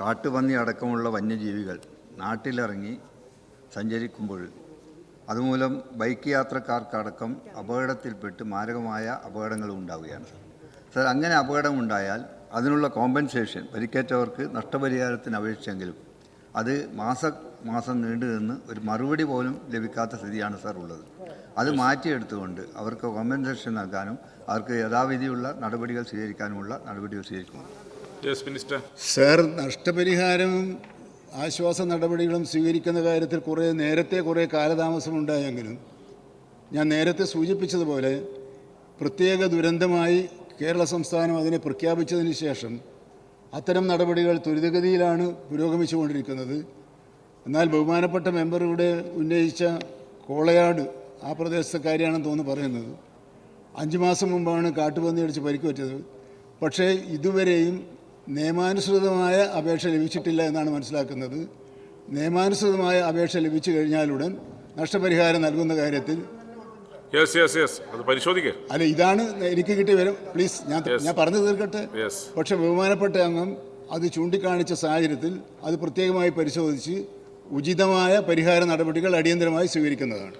കാട്ടുപന്നി അടക്കമുള്ള വന്യജീവികൾ നാട്ടിലിറങ്ങി സഞ്ചരിക്കുമ്പോൾ അതുമൂലം ബൈക്ക് യാത്രക്കാർക്കടക്കം അപകടത്തിൽപ്പെട്ട് മാരകമായ അപകടങ്ങൾ ഉണ്ടാവുകയാണ്. സർ അങ്ങനെ അപകടം ഉണ്ടായാൽ അതിനുള്ള കോമ്പൻസേഷൻ പരിക്കേറ്റവർക്ക് നഷ്ടപരിഹാരത്തിന് അപേക്ഷിച്ചെങ്കിലും അത് മാസ മാസം നീണ്ടു നിന്ന് ഒരു മറുപടി പോലും ലഭിക്കാത്ത സ്ഥിതിയാണ് സാർ ഉള്ളത്. അത് മാറ്റിയെടുത്തുകൊണ്ട് അവർക്ക് കോമ്പൻസേഷൻ നൽകാനും അവർക്ക് യഥാവിധിയുള്ള നടപടികൾ സ്വീകരിക്കാനുമുള്ള നടപടികൾ സ്വീകരിക്കുന്നു സർ നഷ്ടപരിഹാരവും ആശ്വാസ നടപടികളും സ്വീകരിക്കുന്ന കാര്യത്തിൽ കുറേ നേരത്തെ കുറേ കാലതാമസമുണ്ടായെങ്കിലും ഞാൻ നേരത്തെ സൂചിപ്പിച്ചതുപോലെ പ്രത്യേക ദുരന്തമായി കേരള സംസ്ഥാനം അതിനെ പ്രഖ്യാപിച്ചതിന് ശേഷം അത്തരം നടപടികൾ ത്വരിതഗതിയിലാണ് പുരോഗമിച്ചുകൊണ്ടിരിക്കുന്നത്. എന്നാൽ ബഹുമാനപ്പെട്ട മെമ്പർ ഉന്നയിച്ച കോളയാട് ആ പ്രദേശത്തെ കാര്യമാണെന്ന് തോന്നുന്നു പറയുന്നത്. അഞ്ച് മാസം മുമ്പാണ് കാട്ടുപന്നി അടിച്ച് പരിക്ക് പറ്റിയത് പക്ഷേ ഇതുവരെയും നിയമാനുസൃതമായ അപേക്ഷ ലഭിച്ചിട്ടില്ല എന്നാണ് മനസ്സിലാക്കുന്നത്. നിയമാനുസൃതമായ അപേക്ഷ ലഭിച്ചു കഴിഞ്ഞാലുടൻ നഷ്ടപരിഹാരം നൽകുന്ന കാര്യത്തിൽ യെസ് യെസ് യെസ് അത് പരിശോധിക്കുക അല്ല ഇതാണ് എനിക്ക് കിട്ടിയ വരും പ്ലീസ് ഞാൻ ഞാൻ പറഞ്ഞു തീർക്കട്ടെ. പക്ഷെ ബഹുമാനപ്പെട്ട അംഗം അത് ചൂണ്ടിക്കാണിച്ച സാഹചര്യത്തിൽ അത് പ്രത്യേകമായി പരിശോധിച്ച് ഉചിതമായ പരിഹാര നടപടികൾ അടിയന്തരമായി സ്വീകരിക്കുന്നതാണ്.